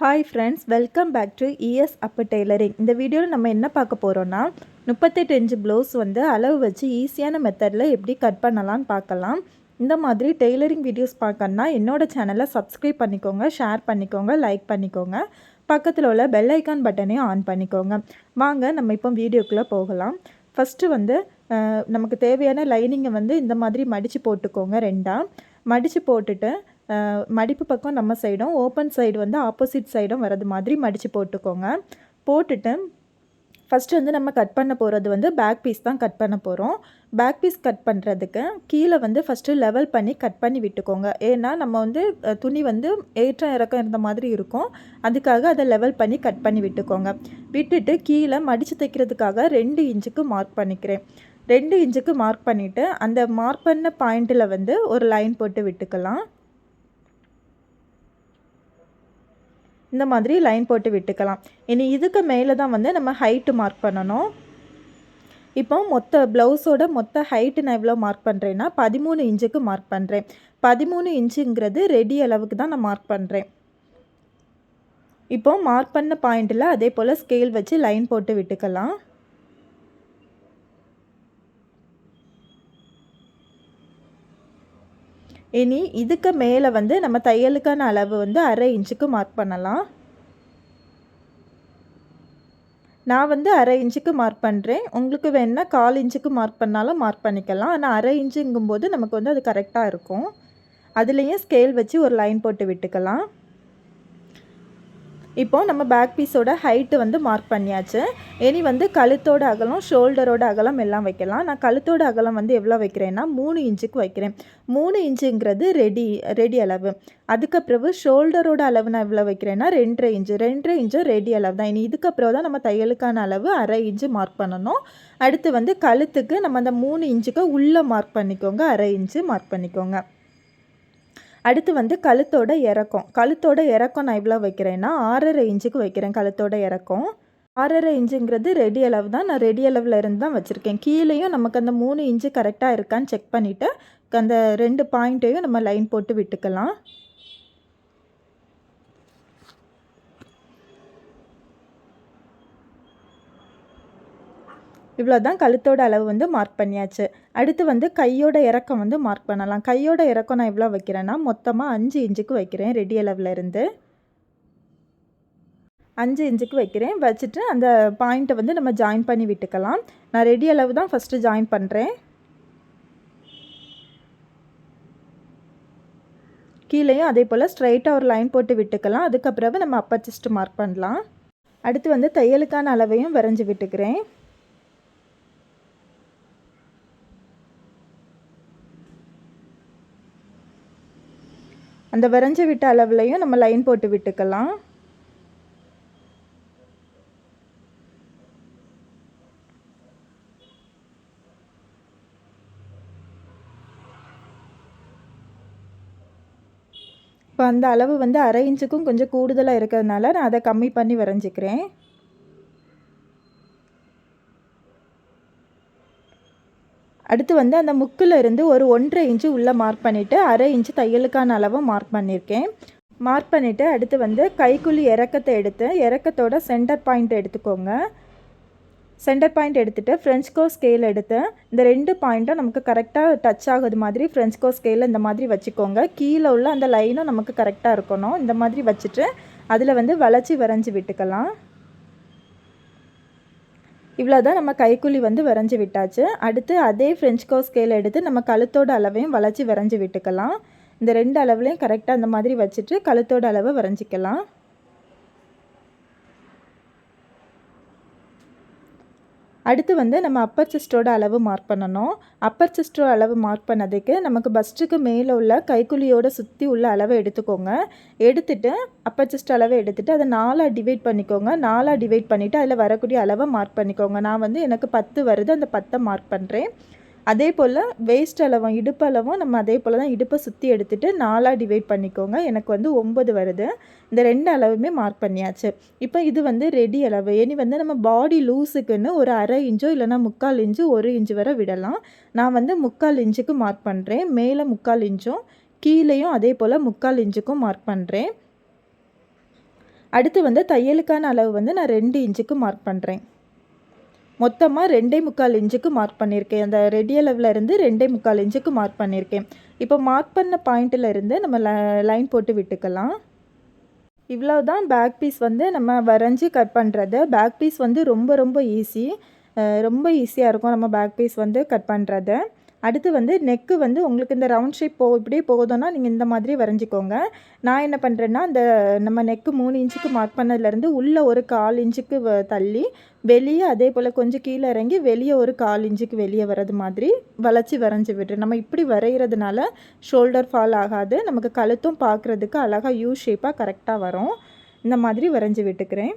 Hi friends welcome back to E S Appu tailoring இந்த வீடியோவில் நம்ம என்ன பார்க்க போகிறோன்னா முப்பத்தெட்டு இன்ச்சு ப்ளவுஸ் வந்து அளவு வச்சு ஈஸியான மெத்தடில் எப்படி கட் பண்ணலான்னு பார்க்கலாம். இந்த மாதிரி டெய்லரிங் வீடியோஸ் பார்க்கணுன்னா என்னோடய சேனலை சப்ஸ்கிரைப் பண்ணிக்கோங்க ஷேர் பண்ணிக்கோங்க லைக் பண்ணிக்கோங்க. பக்கத்தில் உள்ள பெல் ஐக்கான் பட்டனையும் ஆன் பண்ணிக்கோங்க. வாங்க நம்ம இப்போ வீடியோக்குள்ளே போகலாம். ஃபஸ்ட்டு வந்து நமக்கு தேவையான லைனிங்கை வந்து இந்த மாதிரி மடித்து போட்டுக்கோங்க ரெண்டாக மடித்து போட்டுட்டு மடிப்பு பக்கம் நம்ம சைடும் ஓப்பன் சைடு வந்து ஆப்போசிட் சைடும் வரது மாதிரி மடித்து போட்டுக்கோங்க. போட்டுட்டு ஃபஸ்ட்டு வந்து நம்ம கட் பண்ண போகிறது வந்து பேக் பீஸ் தான் கட் பண்ண போகிறோம் பேக் பீஸ் கட் பண்ணுறதுக்கு கீழே வந்து ஃபஸ்ட்டு லெவல் பண்ணி கட் பண்ணி விட்டுக்கோங்க. ஏன்னா நம்ம வந்து துணி வந்து ஏற்றம் இறக்கம் இருந்த மாதிரி இருக்கும். அதுக்காக அதை லெவல் பண்ணி கட் பண்ணி விட்டுக்கோங்க. விட்டுட்டு கீழே மடித்து தைக்கிறதுக்காக ரெண்டு இன்ச்சுக்கு மார்க் பண்ணிக்கிறேன். ரெண்டு இன்ச்சுக்கு மார்க் பண்ணிவிட்டு அந்த மார்க் பண்ண பாயிண்ட்டில் வந்து ஒரு லைன் போட்டு விட்டுக்கலாம். இந்த மாதிரி லைன் போட்டு விட்டுக்கலாம். இனி இதுக்கு மேலே தான் வந்து நம்ம ஹைட்டு மார்க் பண்ணணும். இப்போ மொத்த ப்ளவுஸோட மொத்த ஹைட்டு நான் எவ்வளோ மார்க் பண்ணுறேன்னா பதிமூணு இன்ச்சுக்கு மார்க் பண்ணுறேன் பதிமூணு இன்ச்சுங்கிறது ரெடி அளவுக்கு தான் நான் மார்க் பண்ணுறேன் இப்போ மார்க் பண்ண பாயிண்டில் அதே போல் ஸ்கேல் வச்சு லைன் போட்டு விட்டுக்கலாம். இனி இதுக்கு மேலே வந்து நம்ம தையலுக்கான அளவு வந்து அரை இன்ச்சுக்கு மார்க் பண்ணலாம். நான் வந்து அரை இன்ச்சுக்கு மார்க் பண்ணுறேன் உங்களுக்கு வேணால் கால் இன்ச்சுக்கு மார்க் பண்ணாலும் மார்க் பண்ணிக்கலாம். ஆனால் அரை இன்ச்சுங்கும்போது நமக்கு வந்து அது கரெக்டாக இருக்கும். அதுலேயும் ஸ்கேல் வச்சு ஒரு லைன் போட்டு விட்டுக்கலாம். இப்போது நம்ம பேக் பீஸோட ஹைட்டு வந்து மார்க் பண்ணியாச்சு. இனி வந்து கழுத்தோட அகலம் ஷோல்டரோட அகலம் எல்லாம் வைக்கலாம். நான் கழுத்தோட அகலம் வந்து எவ்வளோ வைக்கிறேன்னா மூணு இன்ச்சுக்கு வைக்கிறேன். மூணு இன்ச்சுங்கிறது ரெடி ரெடி அளவு. அதுக்கப்புறம் ஷோல்டரோட அளவு நான் எவ்வளோ வைக்கிறேன்னா ரெண்டரை இன்ச்சு. ரெண்டரை இன்ச்சு ரெடி அளவு தான். இனி இதுக்கப்புறம் தான் நம்ம தையலுக்கான அளவு அரை இன்ச்சு மார்க் பண்ணணும். அடுத்து வந்து கழுத்துக்கு நம்ம அந்த மூணு இன்ச்சுக்கு உள்ளே மார்க் பண்ணிக்கோங்க. அரை இன்ச்சு மார்க் பண்ணிக்கோங்க. அடுத்து வந்து கழுத்தோட இறக்கம். கழுத்தோட இறக்கம் நான் எவ்வளோ வைக்கிறேன்னா ஆறரை இன்ச்சுக்கு வைக்கிறேன் கழுத்தோட இறக்கம். ஆறரை இன்ச்சுங்கிறது ரெடி அளவு தான். நான் ரெடி அளவில் இருந்து தான் வச்சுருக்கேன். கீழேயும் நமக்கு அந்த மூணு இன்ச்சு கரெக்டாக இருக்கான்னு செக் பண்ணிவிட்டு அந்த ரெண்டு பாயிண்ட்டையும் நம்ம லைன் போட்டு விட்டுக்கலாம். இவ்வளோ தான் கழுத்தோட அளவு வந்து மார்க் பண்ணியாச்சு. அடுத்து வந்து கையோட இறக்கம் வந்து மார்க் பண்ணலாம். கையோட இறக்கம் நான் எவ்வளோ வைக்கிறேன்னா மொத்தமாக அஞ்சு இன்ச்சுக்கு வைக்கிறேன் ரெடி அளவில் இருந்து. அஞ்சு இன்ச்சுக்கு வைக்கிறேன். வச்சுட்டு அந்த பாயிண்ட்டை வந்து நம்ம ஜாயின் பண்ணி விட்டுக்கலாம். நான் ரெடி அளவு தான் ஃபஸ்ட்டு ஜாயின் பண்ணுறேன் கீழேயும் அதே போல் ஸ்ட்ரைட்டாக ஒரு லைன் போட்டு விட்டுக்கலாம். அதுக்கப்புறம் நம்ம அப்பர் செஸ்ட் மார்க் பண்ணலாம். அடுத்து வந்து தையலுக்கான அளவையும் வரைஞ்சி விட்டுக்கிறேன். அந்த வரைஞ்சி விட்ட அளவுலையும் நம்ம லைன் போட்டு விட்டுக்கலாம். இப்போ அந்த அளவு வந்து அரை இன்ச்சுக்கும் கொஞ்சம் கூடுதலாக இருக்கிறதுனால நான் அதை கம்மி பண்ணி வரைஞ்சிக்கிறேன். அடுத்து வந்து அந்த முக்கில் இருந்து ஒரு ஒன்றரை இன்ச்சு உள்ளே மார்க் பண்ணிவிட்டு அரை இன்ச்சு தையலுக்கான அளவு மார்க் பண்ணியிருக்கேன் மார்க் பண்ணிவிட்டு அடுத்து வந்து கைக்குழி இறக்கத்தை எடுத்து இறக்கத்தோட சென்டர் பாயிண்ட் எடுத்துக்கோங்க. சென்டர் பாயிண்ட் எடுத்துகிட்டு ஃப்ரெஞ்ச்கோ ஸ்கேல் எடுத்து இந்த ரெண்டு பாயிண்ட்டும் நமக்கு கரெக்டாக டச் ஆகுது மாதிரி ஃப்ரெஞ்ச்கோ ஸ்கேலில் இந்த மாதிரி வச்சுக்கோங்க. கீழே உள்ள அந்த லைனும் நமக்கு கரெக்டாக இருக்கணும். இந்த மாதிரி வச்சுட்டு அதில் வந்து வளைச்சி வரைஞ்சி விட்டுக்கலாம். இவ்வளோ தான் நம்ம கைக்குழி வந்து வரைஞ்சி விட்டாச்சு. அடுத்து அதே ஃப்ரெஞ்ச் கோ ஸ்கேல் எடுத்து நம்ம கழுத்தோட அளவையும் வளைச்சி வரைஞ்சி விட்டுக்கலாம். இந்த ரெண்டு அளவுலையும் கரெக்டாக அந்த மாதிரி வச்சுட்டு கழுத்தோட அளவை வரைஞ்சிக்கலாம். அடுத்து வந்து நம்ம அப்பர் செஸ்டோட அளவு மார்க் பண்ணணும். அப்பர் செஸ்டோட அளவு மார்க் பண்ணதுக்கு நமக்கு பஸ்ட்டுக்கு மேலே உள்ள கைக்குழியோட சுற்றி உள்ள அளவை எடுத்துக்கோங்க. எடுத்துட்டு அப்பர் செஸ்ட் அளவை எடுத்துட்டு அதை நாலாக டிவைட் பண்ணிக்கோங்க. நாலாக டிவைட் பண்ணிவிட்டு அதில் வரக்கூடிய அளவை மார்க் பண்ணிக்கோங்க. நான் வந்து எனக்கு பத்து வருது அந்த பத்தை மார்க் பண்ணுறேன் அதே போல் வேஸ்ட் அளவும் இடுப்பு அளவும் நம்ம அதே போல் தான் இடுப்பை சுற்றி எடுத்துகிட்டு நாலாக டிவைட் பண்ணிக்கோங்க. எனக்கு வந்து ஒம்பது வருது. இந்த ரெண்டு அளவுமே மார்க் பண்ணியாச்சு. இப்போ இது வந்து ரெடி அளவு. இனி வந்து நம்ம பாடி லூஸுக்குன்னு ஒரு அரை இன்ச்சோ இல்லைனா முக்கால் இன்ச்சு ஒரு இன்ச்சு வரை விடலாம். நான் வந்து முக்கால் இன்ச்சுக்கு மார்க் பண்ணுறேன் மேலே முக்கால் இன்ச்சும் கீழேயும் அதே போல் முக்கால் இன்ச்சுக்கும் மார்க் பண்ணுறேன் அடுத்து வந்து தையலுக்கான அளவு வந்து நான் ரெண்டு இன்ச்சுக்கு மார்க் பண்ணுறேன் மொத்தமாக ரெண்டே முக்கால் இன்ச்சுக்கு மார்க் பண்ணியிருக்கேன். அந்த ரெடி அளவில் இருந்து ரெண்டே முக்கால் இன்ச்சுக்கு மார்க் பண்ணியிருக்கேன். இப்போ மார்க் பண்ண பாயிண்ட்டில் இருந்து நம்ம லைன் போட்டு விட்டுக்கலாம். இவ்வளோ தான் பேக் பீஸ் வந்து நம்ம வரைஞ்சி கட் பண்ணுறது பேக் பீஸ் வந்து ரொம்ப ரொம்ப ஈஸி ரொம்ப ஈஸியாக இருக்கும் நம்ம பேக் பீஸ் வந்து கட் பண்ணுறது அடுத்து வந்து நெக்கு வந்து உங்களுக்கு இந்த ரவுண்ட் ஷேப் போ இப்படியே போகுதுன்னா நீங்கள் இந்த மாதிரி வரைஞ்சிக்கோங்க. நான் என்ன பண்ணுறேன்னா அந்த நம்ம நெக்கு மூணு இன்ச்சுக்கு மார்க் பண்ணதுலேருந்து உள்ளே ஒரு கால் இன்ச்சுக்கு வ- தள்ளி வெளியே அதே போல் கொஞ்சம் கீழே இறங்கி வெளியே ஒரு கால் இன்ச்சுக்கு வெளியே வர்றது மாதிரி வளைச்சி வரைஞ்சி விட்டுரு. நம்ம இப்படி வரைகிறதுனால ஷோல்டர் ஃபால் ஆகாது. நமக்கு கழுத்தும் பார்க்குறதுக்கு அழகாக யூ ஷேப்பாக கரெக்டாக வரும். இந்த மாதிரி வரைஞ்சி விட்டுக்கிறேன்.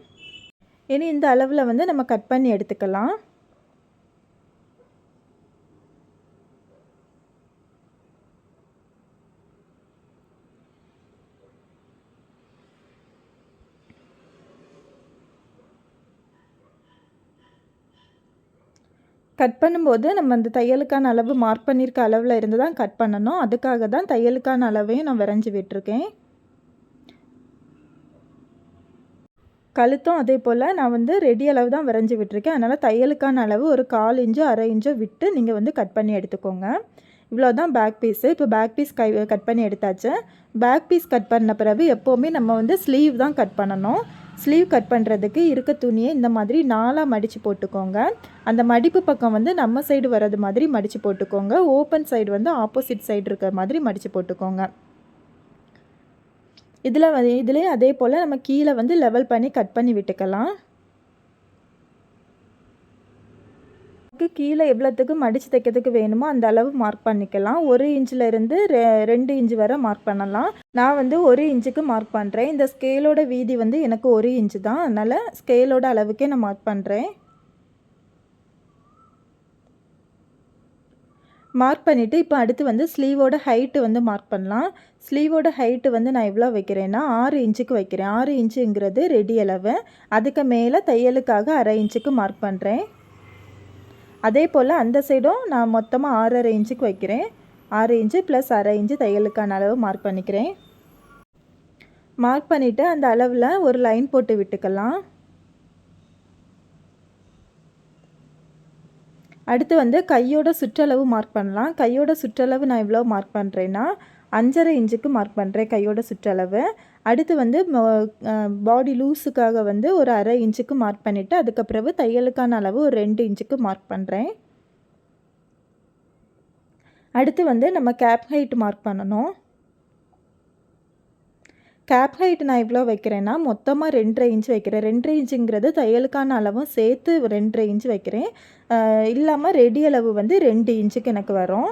இனி இந்த அளவில் வந்து நம்ம கட் பண்ணி எடுத்துக்கலாம். கட் பண்ணும்போது நம்ம அந்த தையலுக்கான அளவு மார்க் பண்ணியிருக்க அளவில் இருந்து தான் கட் பண்ணணும். அதுக்காக தான் தையலுக்கான அளவையும் நான் வரைஞ்சி விட்டுருக்கேன். கழுத்தும் அதே போல் நான் வந்து ரெடி அளவு தான் வரைஞ்சி விட்டுருக்கேன். அதனால் தையலுக்கான அளவு ஒரு கால் இன்ச்சோ அரை இன்ச்சோ விட்டு நீங்கள் வந்து கட் பண்ணி எடுத்துக்கோங்க. இவ்வளோ தான் பேக் பீஸு இப்போ பேக் பீஸ் கை கட் பண்ணி எடுத்தாச்சு. பேக் பீஸ் கட் பண்ண பிறகு எப்போவுமே நம்ம வந்து ஸ்லீவ் தான் கட் பண்ணணும். ஸ்லீவ் கட் பண்ணுறதுக்கு இருக்க துணியை இந்த மாதிரி நாலாக மடித்து போட்டுக்கோங்க. அந்த மடிப்பு பக்கம் வந்து நம்ம சைடு வர்றது மாதிரி மடித்து போட்டுக்கோங்க. ஓப்பன் சைடு வந்து ஆப்போசிட் சைடு இருக்கிற மாதிரி மடித்து போட்டுக்கோங்க. இதில் வந்து இதுலேயே அதே போல் நம்ம கீழே வந்து லெவல் பண்ணி கட் பண்ணி விட்டுக்கலாம். நமக்கு கீழே எவ்வளோத்துக்கு மடித்து தைக்கிறதுக்கு வேணுமோ அந்த அளவு மார்க் பண்ணிக்கலாம். ஒரு இன்ச்சிலேருந்து ரெ ரெண்டு இன்ச்சு வரை மார்க் பண்ணலாம். நான் வந்து ஒரு இன்ச்சுக்கு மார்க் பண்ணுறேன் இந்த ஸ்கேலோட வீதி வந்து எனக்கு ஒரு இன்ச்சு தான். அதனால் ஸ்கேலோட அளவுக்கே நான் மார்க் பண்ணுறேன் மார்க் பண்ணிவிட்டு இப்போ அடுத்து வந்து ஸ்லீவோட ஹைட்டு வந்து மார்க் பண்ணலாம். ஸ்லீவோட ஹைட்டு வந்து நான் எவ்வளோ வைக்கிறேன்னா ஆறு இன்ச்சுக்கு வைக்கிறேன். ஆறு இன்ச்சுங்கிறது ரெடி அளவு. அதுக்கு மேலே தையலுக்காக அரை இன்ச்சுக்கு மார்க் பண்ணுறேன் அதே போல் அந்த சைடும் நான் மொத்தமாக ஆறரை இன்ச்சுக்கு வைக்கிறேன். ஆறு இன்ச்சு ப்ளஸ் அரை இன்ச்சு தையலுக்கான அளவு மார்க் பண்ணிக்கிறேன். மார்க் பண்ணிவிட்டு அந்த அளவில் ஒரு லைன் போட்டு விட்டுக்கலாம். அடுத்து வந்து கையோட சுற்றளவு மார்க் பண்ணலாம். கையோட சுற்றளவு நான் எவ்வளோ மார்க் பண்ணுறேன்னா அஞ்சரை இன்ச்சுக்கு மார்க் பண்ணுறேன் கையோட சுற்றளவு. அடுத்து வந்து பாடி லூஸுக்காக வந்து ஒரு அரை இன்ச்சுக்கு மார்க் பண்ணிவிட்டு அதுக்கப்புறவு தையலுக்கான அளவு ஒரு ரெண்டு இன்ச்சுக்கு மார்க் பண்ணுறேன் அடுத்து வந்து நம்ம கேப் ஹைட் மார்க் பண்ணணும். கேப் ஹைட் நான் எவ்வளோ வைக்கிறேன்னா மொத்தமாக ரெண்டரை இன்ச் வைக்கிறேன். ரெண்டரை இன்ச்சுங்கிறது தையலுக்கான அளவும் சேர்த்து ரெண்டரை இன்ச் வைக்கிறேன். இல்லாமல் ரெடி அளவு வந்து ரெண்டு இன்ச்சுக்கு எனக்கு வரும்.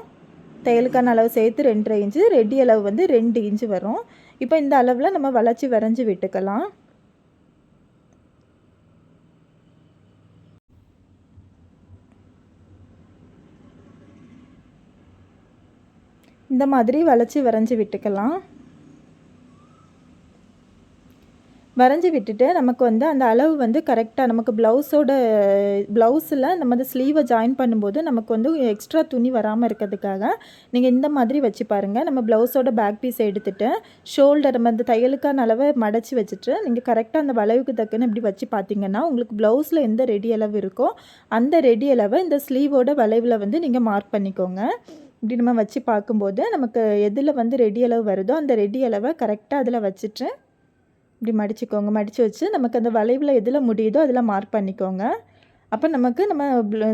தையலுக்கான அளவு சேர்த்து ரெண்டரை இன்ச்சு ரெடி அளவு வந்து ரெண்டு இன்ச்சு வரும். இப்போ இந்த அளவில் நம்ம வளைச்சி வரைஞ்சி விட்டுக்கலாம். இந்த மாதிரி வளைச்சி வரைஞ்சி விட்டுக்கலாம். வரைஞ்சி விட்டுட்டு நமக்கு வந்து அந்த அளவு வந்து கரெக்டாக நமக்கு ப்ளவுஸோட ப்ளவுஸில் நம்ம அந்த ஸ்லீவை ஜாயின் பண்ணும்போது நமக்கு வந்து எக்ஸ்ட்ரா துணி வராமல் இருக்கிறதுக்காக நீங்கள் இந்த மாதிரி வச்சு பாருங்கள் நம்ம ப்ளவுஸோட பேக் பீஸ் எடுத்துகிட்டு ஷோல்டர் நம்ம அந்த தையலுக்கான அளவை மடச்சி வச்சுட்டு நீங்கள் கரெக்டாக அந்த வளைவுக்கு தக்குன்னு இப்படி வச்சு பார்த்தீங்கன்னா உங்களுக்கு ப்ளவுஸில் எந்த ரெடி அளவு இருக்கோ அந்த ரெடி அளவை இந்த ஸ்லீவோட வளைவில் வந்து நீங்கள் மார்க் பண்ணிக்கோங்க. இப்படி நம்ம வச்சு பார்க்கும்போது நமக்கு எதில் வந்து ரெடி அளவு வருதோ அந்த ரெடி அளவை கரெக்டாக அதில் வச்சுட்டு இப்படி மடிச்சுக்கோங்க. மடித்து வச்சு நமக்கு அந்த வளைவில் எதில் முடியுதோ அதில் மார்க் பண்ணிக்கோங்க. அப்போ நமக்கு நம்ம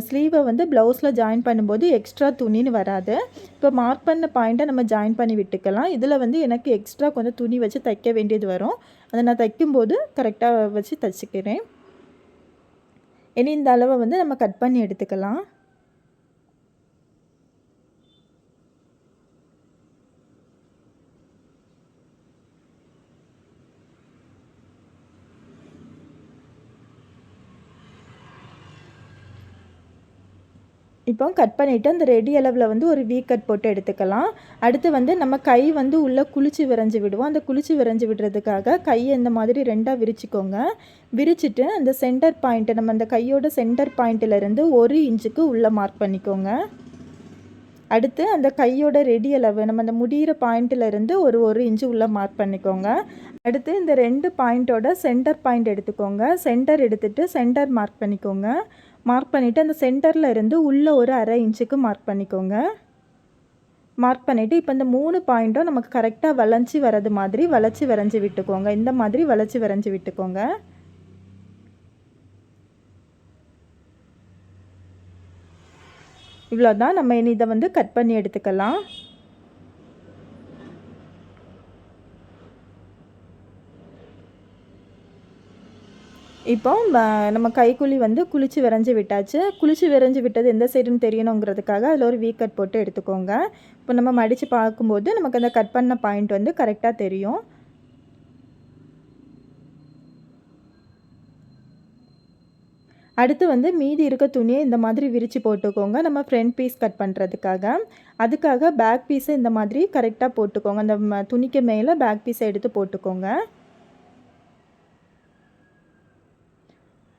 ஸ்லீவை வந்து ப்ளவுஸில் ஜாயின் பண்ணும்போது எக்ஸ்ட்ரா துணின்னு வராது. இப்போ மார்க் பண்ண பாயிண்ட்டை நம்ம ஜாயின் பண்ணி விட்டுக்கலாம். இதில் வந்து எனக்கு எக்ஸ்ட்ரா கொஞ்சம் துணி வச்சு தைக்க வேண்டியது வரும். அதை நான் தைக்கும்போது கரெக்டாக வச்சு தைச்சிக்கிறேன். இனி இந்த அளவை வந்து நம்ம கட் பண்ணி எடுத்துக்கலாம். இப்போ கட் பண்ணிவிட்டு அந்த ரெடி அளவில் வந்து ஒரு வீ கட் போட்டு எடுத்துக்கலாம். அடுத்து வந்து நம்ம கை வந்து உள்ளே குளிச்சு விரைஞ்சி விடுவோம். அந்த குளிச்சு விரைஞ்சி விடுறதுக்காக கையை இந்த மாதிரி ரெண்டாக விரிச்சிக்கோங்க. விரிச்சிட்டு அந்த சென்டர் பாயிண்ட்டு நம்ம அந்த கையோட சென்டர் பாயிண்ட்டிலேருந்து ஒரு இன்ச்சுக்கு உள்ளே மார்க் பண்ணிக்கோங்க. அடுத்து அந்த கையோட ரெடி அளவு நம்ம அந்த முடிகிற பாயிண்ட்டிலேருந்து ஒரு ஒரு இன்ச்சு உள்ளே மார்க் பண்ணிக்கோங்க. அடுத்து இந்த ரெண்டு பாயிண்ட்டோட சென்டர் பாயிண்ட் எடுத்துக்கோங்க. சென்டர் எடுத்துகிட்டு சென்டர் மார்க் பண்ணிக்கோங்க. மார்க் பண்ணிவிட்டு அந்த சென்டரில் இருந்து உள்ளே ஒரு அரை இன்ச்சுக்கு மார்க் பண்ணிக்கோங்க. மார்க் பண்ணிவிட்டு இப்போ இந்த மூணு பாயிண்ட்டும் நமக்கு கரெக்டாக வளைஞ்சி வர்றது மாதிரி வளைச்சி வரைஞ்சி விட்டுக்கோங்க. இந்த மாதிரி வளைச்சி வரைஞ்சி விட்டுக்கோங்க. இவ்வளோ தான் நம்ம இனி இதை வந்து கட் பண்ணி எடுத்துக்கலாம். இப்போ நம்ம கைக்குழி வந்து குளிச்சு விரைஞ்சி விட்டாச்சு. குளிச்சு விரைஞ்சி விட்டது எந்த சைடுன்னு தெரியணுங்கிறதுக்காக அதில் ஒரு வீ கட் போட்டு எடுத்துக்கோங்க. இப்போ நம்ம மடித்து பார்க்கும்போது நமக்கு அந்த கட் பண்ண பாயிண்ட் வந்து கரெக்டாக தெரியும். அடுத்து வந்து மீதி இருக்க துணியை இந்த மாதிரி விரித்து போட்டுக்கோங்க. நம்ம ஃப்ரண்ட் பீஸ் கட் பண்ணுறதுக்காக அதுக்காக பேக் பீஸை இந்த மாதிரி கரெக்டாக போட்டுக்கோங்க. அந்த துணிக்கு மேலே பேக் பீஸை எடுத்து போட்டுக்கோங்க.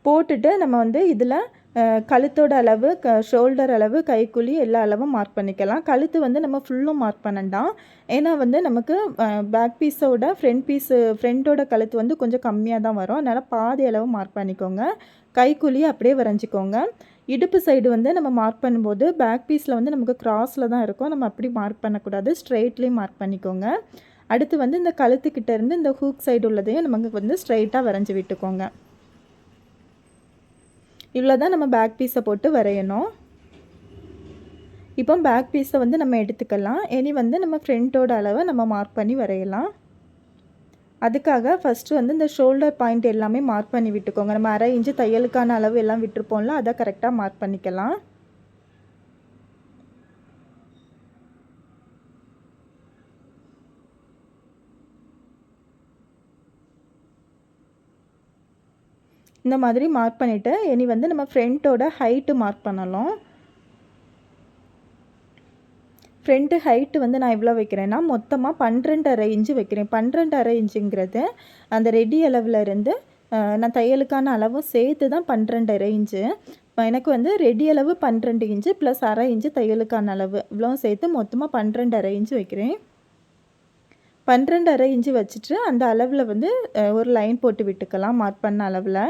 போட்டுட்டு நம்ம வந்து இதில் கழுத்தோட அளவு க ஷோல்டர் அளவு கைக்குழி எல்லா அளவும் மார்க் பண்ணிக்கலாம். கழுத்து வந்து நம்ம ஃபுல்லும் மார்க் பண்ணண்டாம். ஏன்னா வந்து நமக்கு பேக் பீஸோட ஃப்ரண்ட் பீஸு ஃப்ரண்ட்டோட கழுத்து வந்து கொஞ்சம் கம்மியாக தான் வரும். அதனால் பாதி அளவு மார்க் பண்ணிக்கோங்க. கைக்குழி அப்படியே வரைஞ்சிக்கோங்க. இடுப்பு சைடு வந்து நம்ம மார்க் பண்ணும்போது பேக் பீஸில் வந்து நமக்கு க்ராஸில் தான் இருக்கும். நம்ம அப்படி மார்க் பண்ணக்கூடாது. ஸ்ட்ரெயிட்லேயும் மார்க் பண்ணிக்கோங்க. அடுத்து வந்து இந்த கழுத்துக்கிட்டேருந்து இந்த ஹூக் சைடு உள்ளதையும் நமக்கு வந்து ஸ்ட்ரைட்டாக வரைஞ்சி விட்டுக்கோங்க. இவ்வளோ தான் நம்ம பேக் பீஸை போட்டு வரையணும். இப்போ பேக் பீஸை வந்து நம்ம எடுத்துக்கலாம். இனி வந்து நம்ம ஃப்ரண்ட்டோட அளவை நம்ம மார்க் பண்ணி வரையலாம். அதுக்காக ஃபஸ்ட்டு வந்து இந்த ஷோல்டர் பாயிண்ட் எல்லாமே மார்க் பண்ணி விட்டுக்கோங்க. நம்ம அரை இன்ச்சு தையலுக்கான அளவு எல்லாம் விட்டுருப்போம்ல அதை கரெக்டாக மார்க் பண்ணிக்கலாம். இந்த மாதிரி மார்க் பண்ணிவிட்டு இனி வந்து நம்ம ஃப்ரண்ட்டோட ஹைட்டு மார்க் பண்ணலாம். ஃப்ரண்ட்டு ஹைட்டு வந்து நான் எவ்வளோ வைக்கிறேன்னா மொத்தமாக பன்னிரெண்டரை இன்ச்சு வைக்கிறேன். பன்னிரெண்டரை இன்ச்சுங்கிறது அந்த ரெடி அளவுலேருந்து நான் தையலுக்கான அளவும் சேர்த்து தான் பன்னிரெண்டரை இன்ச்சு எனக்கு வந்து ரெடி அளவு பன்னிரெண்டு இன்ச்சு ப்ளஸ் அரை இன்ச்சு தையலுக்கான அளவு. இவ்வளோ சேர்த்து மொத்தமாக பன்னிரெண்டரை இன்ச்சு வைக்கிறேன். பன்னிரெண்டரை இன்ச்சு வச்சுட்டு அந்த அளவில் வந்து ஒரு லைன் போட்டு விட்டுக்கலாம் மார்க் பண்ண அளவில்.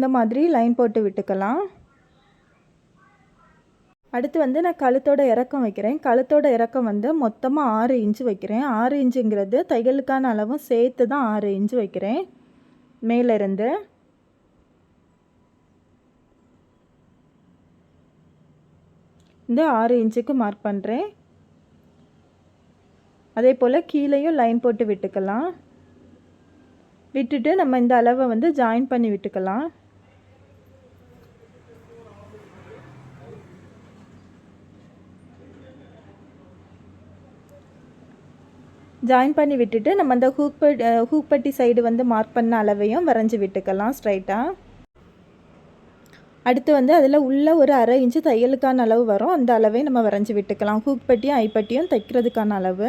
இந்த மாதிரி லைன் போட்டு விட்டுக்கலாம். அடுத்து வந்து நான் கழுத்தோட இறக்கம் வைக்கிறேன். கழுத்தோட இறக்கம் வந்து மொத்தமாக ஆறு இன்ச்சு வைக்கிறேன். ஆறு இன்ச்சுங்கிறது தையலுக்கான அளவும் சேர்த்து தான் ஆறு இன்ச்சு வைக்கிறேன். மேலேருந்து இந்த ஆறு இன்ச்சுக்கு மார்க் பண்ணுறேன் அதே போல் கீழேயும் லைன் போட்டு விட்டுக்கலாம். விட்டுட்டு நம்ம இந்த அளவை வந்து ஜாயின் பண்ணி விட்டுக்கலாம். ஜாயின் பண்ணி விட்டுட்டு நம்ம அந்த ஹூக் பட் சைடு வந்து மார்க் பண்ண அளவையும் வரைஞ்சி விட்டுக்கலாம் ஸ்ட்ரைட்டாக அடுத்து வந்து அதில் உள்ள ஒரு அரை இன்ச்சு தையலுக்கான அளவு வரும். அந்த அளவை நம்ம வரைஞ்சி விட்டுக்கலாம். ஹூக்பட்டியும் ஐப்பட்டியும் தைக்கிறதுக்கான அளவு.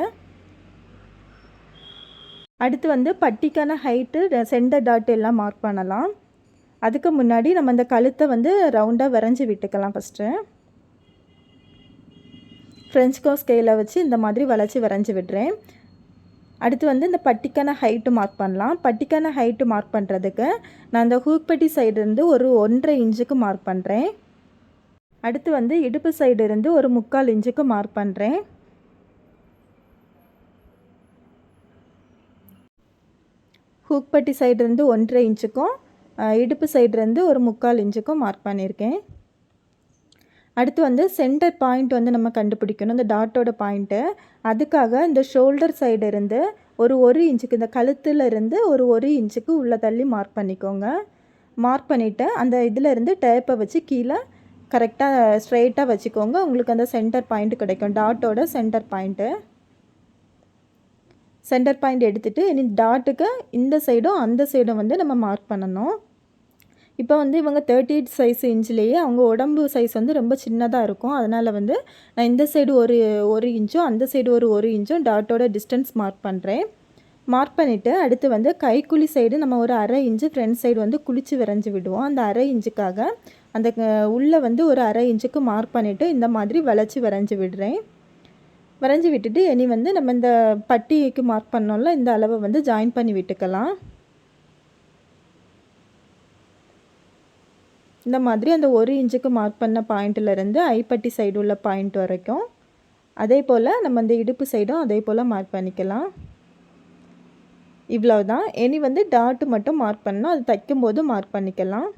அடுத்து வந்து பட்டிக்கான ஹைட்டு சென்டர் டாட் எல்லாம் மார்க் பண்ணலாம். அதுக்கு முன்னாடி நம்ம அந்த கழுத்தை வந்து ரவுண்டாக வரைஞ்சி விட்டுக்கலாம் ஃபஸ்ட்டு ஃப்ரெஞ்ச் கோ ஸ்கேலை வச்சு இந்த மாதிரி வளைச்சி வரைஞ்சி விடுறேன். அடுத்து வந்து இந்த பட்டிக்கான ஹைட்டு மார்க் பண்ணலாம். பட்டிக்கான ஹைட்டு மார்க் பண்ணுறதுக்கு நான் இந்த ஹூக்பட்டி சைடுலேருந்து ஒரு ஒன்றரை இன்ச்சுக்கு மார்க் பண்ணுறேன் அடுத்து வந்து இடுப்பு சைடு இருந்து ஒரு முக்கால் இன்ச்சுக்கு மார்க் பண்ணுறேன் ஹூக்பட்டி சைடுலேருந்து ஒன்றரை இன்ச்சுக்கும் இடுப்பு சைடுலேருந்து ஒரு முக்கால் இன்ச்சுக்கும் மார்க் பண்ணியிருக்கேன். அடுத்து வந்து சென்டர் பாயிண்ட் வந்து நம்ம கண்டுபிடிக்கணும். இந்த டாட்டோட பாயிண்ட்டு அதுக்காக இந்த ஷோல்டர் சைடு இருந்து ஒரு ஒரு இன்ச்சுக்கு இந்த கழுத்தில் இருந்து ஒரு ஒரு இன்ச்சுக்கு உள்ளே தள்ளி மார்க் பண்ணிக்கோங்க. மார்க் பண்ணிவிட்டு அந்த இதில் இருந்து டேப்பை வச்சு கீழே கரெக்டாக ஸ்ட்ரைட்டாக வச்சுக்கோங்க. உங்களுக்கு அந்த சென்டர் பாயிண்ட் கிடைக்கும். டாட்டோட சென்டர் பாயிண்ட்டு சென்டர் பாயிண்ட் எடுத்துகிட்டு இனி டாட்டுக்கு இந்த சைடும் அந்த சைடும் வந்து நம்ம மார்க் பண்ணணும். இப்போ வந்து இவங்க தேர்ட்டி எயிட் சைஸ் இன்ச்லேயே அவங்க உடம்பு சைஸ் வந்து ரொம்ப சின்னதாக இருக்கும். அதனால் வந்து நான் இந்த சைடு ஒரு ஒரு இன்ச்சும் அந்த சைடு ஒரு ஒரு இன்ச்சும் டாட்டோட டிஸ்டன்ஸ் மார்க் பண்ணுறேன் மார்க் பண்ணிவிட்டு அடுத்து வந்து கைக்குழி சைடு நம்ம ஒரு அரை இன்ச்சு ஃப்ரண்ட் சைடு வந்து குளித்து விரைஞ்சி விடுவோம். அந்த அரை இன்ச்சுக்காக அந்த உள்ளே வந்து ஒரு அரை இன்ச்சுக்கு மார்க் பண்ணிவிட்டு இந்த மாதிரி வளைச்சி வரைஞ்சி விடுறேன். வரைஞ்சி விட்டுட்டு இனி வந்து நம்ம இந்த பட்டிக்கு மார்க் பண்ணோம்ல இந்த அளவை வந்து ஜாயின் பண்ணி விட்டுக்கலாம். இந்த மாதிரி அந்த ஒரு இன்ச்சுக்கு மார்க் பண்ண பாயிண்ட்டிலேருந்து ஐப்பட்டி சைடு உள்ள பாயிண்ட் வரைக்கும் அதே போல் நம்ம இந்த இடுப்பு சைடும் அதே போல் மார்க் பண்ணிக்கலாம். இவ்வளோ தான் இனி வந்து டாட்டு மட்டும் மார்க் பண்ணணும். அது தைக்கும்போது மார்க் பண்ணிக்கலாம்.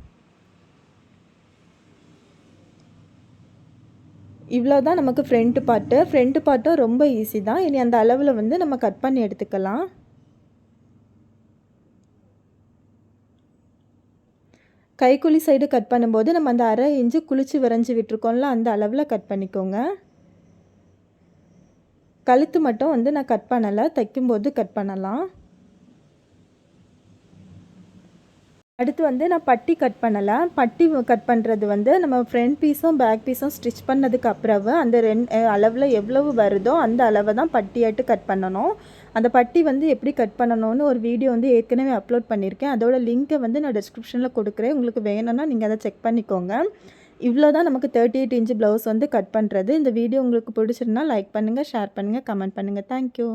இவ்வளோ தான் நமக்கு ஃப்ரண்ட்டு பார்ட்டு ஃப்ரண்ட்டு பார்ட்டும் ரொம்ப ஈஸி தான். இனி அந்த அளவில் வந்து நம்ம கட் பண்ணி எடுத்துக்கலாம். கைக்குழி சைடு கட் பண்ணும்போது நம்ம அந்த அரை இன்ச்சு குளிச்சு விரைஞ்சி விட்டுருக்கோம்ல அந்த அளவில் கட் பண்ணிக்கோங்க. கழுத்து மட்டும் வந்து நான் கட் பண்ணலை தைக்கும்போது கட் பண்ணலாம். அடுத்து வந்து நான் பட்டி கட் பண்ணலை. பட்டி கட் பண்ணுறது வந்து நம்ம ஃப்ரண்ட் பீஸும் பேக் பீஸும் ஸ்டிச் பண்ணதுக்கு அப்புறம் அந்த ரெண் அளவில் எவ்வளவு வருதோ அந்த அளவை தான் பட்டியாட்டு கட் பண்ணணும். அந்த பட்டி வந்து எப்படி கட் பண்ணணும்னு ஒரு வீடியோ வந்து ஏற்கனவே அப்லோட் பண்ணியிருக்கேன். அதோட லிங்க்கை வந்து நான் டிஸ்கிரிப்ஷனில் கொடுக்குறேன். உங்களுக்கு வேணும்னா நீங்கள் அதை செக் பண்ணிக்கோங்க. இவ்வளோ தான் நமக்கு தேர்ட்டி எயிட் இன்ச்சு ப்ளவுஸ் வந்து கட் பண்ணுறது இந்த வீடியோ உங்களுக்கு பிடிச்சிருந்தா லைக் பண்ணுங்கள் ஷேர் பண்ணுங்கள் கமெண்ட் பண்ணுங்கள் தேங்க்யூ